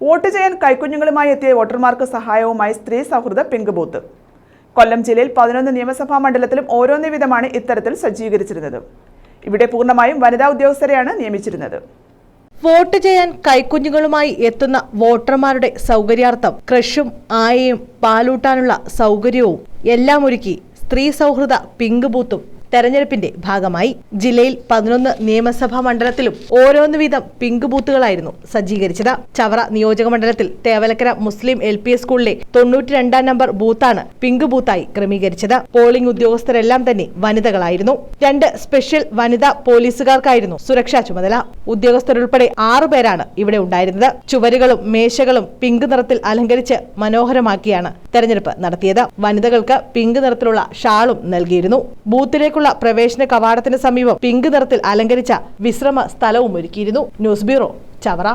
Vote ചെയ്യാൻ കൈക്കുഞ്ഞുങ്ങളുമായി എത്തിയ വോട്ടർമാർക്ക് സഹായവുമായി സ്ത്രീ സൗഹൃദ പിങ്ക് ബൂത്ത്. കൊല്ലം ജില്ലയിൽ പതിനൊന്ന് നിയമസഭാ മണ്ഡലത്തിലും ഓരോന്ന് വിധമാണ് ഇത്തരത്തിൽ സജ്ജീകരിച്ചിരുന്നത്. ഇവിടെ പൂർണമായും വനിതാ ഉദ്യോഗസ്ഥരെയാണ് നിയമിച്ചിരുന്നത്. വോട്ട് ചെയ്യാൻ കൈക്കുഞ്ഞുങ്ങളുമായി എത്തുന്ന വോട്ടർമാരുടെ സൗകര്യാർത്ഥം ക്രഷും ആയയും പാലൂട്ടാനുള്ള സൗകര്യവും എല്ലാം ഒരുക്കി സ്ത്രീ സൗഹൃദ പിങ്ക് ബൂത്തും തെരഞ്ഞെടുപ്പിന്റെ ഭാഗമായി ജില്ലയിൽ പതിനൊന്ന് നിയമസഭാ മണ്ഡലത്തിലും ഓരോന്ന് വീതം പിങ്ക് ബൂത്തുകളായിരുന്നു സജ്ജീകരിച്ചത്. ചവറ നിയോജക മണ്ഡലത്തിൽ തേവലക്കര മുസ്ലിം എൽ പി സ്കൂളിലെ തൊണ്ണൂറ്റി രണ്ടാം നമ്പർ ബൂത്താണ് പിങ്ക് ബൂത്തായി ക്രമീകരിച്ചത്. പോളിംഗ് ഉദ്യോഗസ്ഥരെല്ലാം തന്നെ വനിതകളായിരുന്നു. രണ്ട് സ്പെഷ്യൽ വനിതാ പോലീസുകാർക്കായിരുന്നു സുരക്ഷാ ചുമതല. ഉദ്യോഗസ്ഥരുൾപ്പെടെ ആറു പേരാണ് ഇവിടെ ഉണ്ടായിരുന്നത്. ചുവരുകളും മേശകളും പിങ്ക് നിറത്തിൽ അലങ്കരിച്ച് മനോഹരമാക്കിയാണ് തെരഞ്ഞെടുപ്പ് നടത്തിയത്. വനിതകൾക്ക് പിങ്ക് നിറത്തിലുള്ള ഷാളും നൽകിയിരുന്നു. ബൂത്തിലേക്കുള്ള പ്രവേശന കവാടത്തിന് സമീപം പിങ്ക് നിറത്തിൽ അലങ്കരിച്ച വിശ്രമ സ്ഥലവും ഒരുക്കിയിരുന്നു. News bureau Chavara.